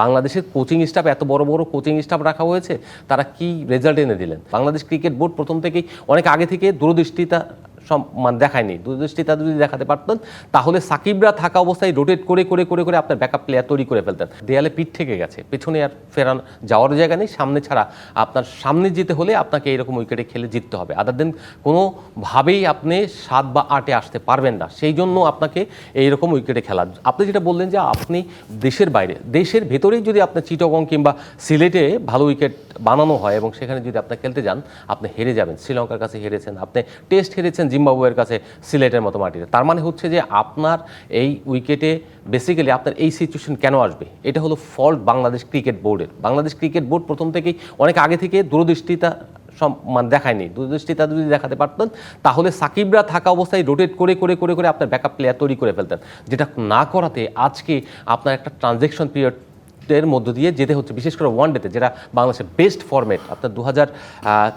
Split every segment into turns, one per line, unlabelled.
বাংলাদেশের coaching staff, এত বড় বড় কোচিং স্টাফ রাখা হয়েছে, তারা কি রেজাল্ট এনে দিলেন? বাংলাদেশ ক্রিকেট বোর্ড প্রথম থেকেই অনেক আগে থেকে দূরদৃষ্টিতা মানে দেখায়নি। দূরদৃষ্টিতা যদি দেখাতে পারতেন, তাহলে সাকিবরা থাকা অবস্থায় রোটেট করে করে করে করে আপনার ব্যাকআপ প্লেয়ার তৈরি করে ফেলতেন। দেয়ালে পিঠ থেকে গেছে, পেছনে আর ফেরান যাওয়ার জায়গা নেই। সামনে ছাড়া আপনার সামনে যেতে হলে আপনাকে এইরকম উইকেটে খেলে জিততে হবে। আদার দেন কোনোভাবেই আপনি সাত বা আটে আসতে পারবেন না। সেই জন্য আপনাকে এইরকম উইকেটে খেলা। আপনি যেটা বললেন যে আপনি দেশের বাইরে, দেশের ভেতরেই যদি আপনার চিটগং কিংবা সিলেটে ভালো উইকেট বানানো হয় এবং সেখানে যদি আপনি খেলতে যান, আপনি হেরে যাবেন। শ্রীলঙ্কার কাছে হেরেছেন, আপনি টেস্ট হেরেছেন জিম্বাবুয়ের কাছে সিলেটের মতো মাটিতে। তার মানে হচ্ছে যে আপনার এই উইকেটে বেসিক্যালি আপনার এই সিচুয়েশন কেন আসবে? এটা হলো ফল্ট বাংলাদেশ ক্রিকেট বোর্ডের বাংলাদেশ ক্রিকেট বোর্ড প্রথম থেকেই অনেক আগে থেকে দূরদৃষ্টিতা সম্মান মানে দেখায়নি। দূরদৃষ্টিতা যদি দেখাতে পারতেন, তাহলে সাকিবরা থাকা অবস্থায় রোটেট করে করে করে করে আপনার ব্যাকআপ প্লেয়ার তৈরি করে ফেলতেন। যেটা না করাতে আজকে আপনার একটা ট্রানজেকশন পিরিয়ড এর মধ্য দিয়ে যেতে হচ্ছে, বিশেষ করে ওয়ান ডেতে যেটা বাংলাদেশের বেস্ট ফর্মেট আপনার দু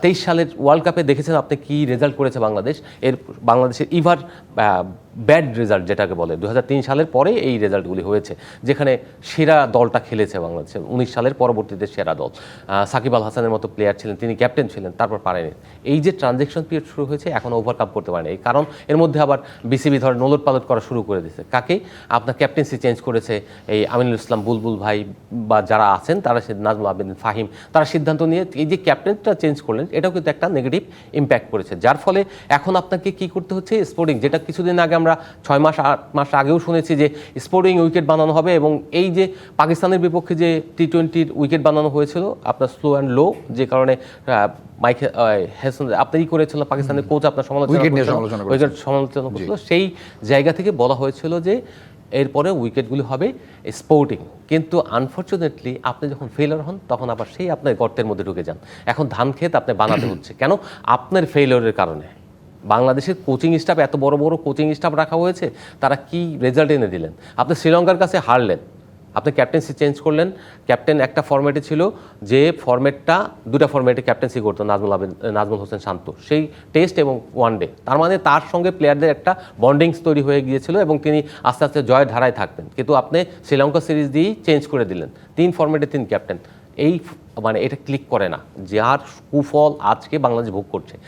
তেইশ সালের ওয়ার্ল্ড কাপে দেখেছেন আপনি কি রেজাল্ট করেছে বাংলাদেশ? এর, বাংলাদেশের ইভার ব্যাড রেজাল্ট যেটাকে বলে। দু হাজার তিন সালের পরে এই রেজাল্টগুলি হয়েছে, যেখানে সেরা দলটা খেলেছে বাংলাদেশের। উনিশ সালের পরবর্তীতে সেরা দল। সাকিব আল হাসানের মতো প্লেয়ার ছিলেন, তিনি ক্যাপ্টেন ছিলেন, তারপর পারেনি। এই যে ট্রানজেকশন পিরিয়ড শুরু হয়েছে, এখন ওভারকাম করতে পারেনি। এই কারণ, এর মধ্যে আবার বিসিবি ধরে নোলট পালট করা শুরু করে দিয়েছে। কাকে? আপনার ক্যাপ্টেন্সি চেঞ্জ করেছে এই আমিনুল ইসলাম, বুলবুল ভাই বা যারা আছেন, তারা সে নাজমুল আবেদিন ফাহিম, তারা সিদ্ধান্ত নিয়ে এই যে ক্যাপ্টেনটা চেঞ্জ করলেন, এটাও কিন্তু একটা নেগেটিভ ইম্প্যাক্ট করেছে। যার ফলে এখন আপনাকে কি করতে হচ্ছে? স্পোর্টিং যেটা কিছুদিন আগে আমরা ছয় মাস আট মাস আগেও শুনেছি যে স্পোর্টিং উইকেট বানানো হবে এবং এই যে পাকিস্তানের বিপক্ষে যে টি টোয়েন্টির উইকেট বানানো হয়েছিল আপনার স্লো অ্যান্ড লো যে কারণে মাইক হ্যাসন আপনি ই করেছিল পাকিস্তানের কোচ আপনার সমালোচনা। উইকেট সমালোচনা করছিল সেই জায়গা থেকে বলা হয়েছিল যে এরপরে উইকেটগুলি হবে স্পোর্টিং। কিন্তু আনফর্চুনেটলি আপনি যখন ফেলার হন তখন আবার সেই আপনার গর্তের মধ্যে ঢুকে যান। এখন ধান ক্ষেত আপনি বানাতে হচ্ছে। কেন? আপনার ফেলিওরের কারণে। বাংলাদেশের কোচিং স্টাফ, এত বড় বড় কোচিং স্টাফ রাখা হয়েছে, তারা কি রেজাল্ট এনে দিলেন? আপনি শ্রীলঙ্কার কাছে হারলেন। আপনি ক্যাপ্টেন্সি চেঞ্জ করলেন। ক্যাপ্টেন একটা ফরম্যাটে ছিল যে ফরম্যাটটা দুটা ফরম্যাটে ক্যাপ্টেন্সি করতো, নাজমুল আবেদ, নাজমুল হোসেন শান্ত। সেই টেস্ট এবং ওয়ান ডে তার মানে তার সঙ্গে প্লেয়ারদের একটা বন্ডিংস তৈরি হয়ে গিয়েছিল এবং তিনি আস্তে আস্তে জয়ের ধারায় থাকতেন কিন্তু আপনি শ্রীলঙ্কা সিরিজ দিয়েই চেঞ্জ করে দিলেন। তিন ফরম্যাটে তিন ক্যাপ্টেন এই মানে এটা ক্লিক করে না। যার কুফল আজকে বাংলাদেশ ভোগ করছে।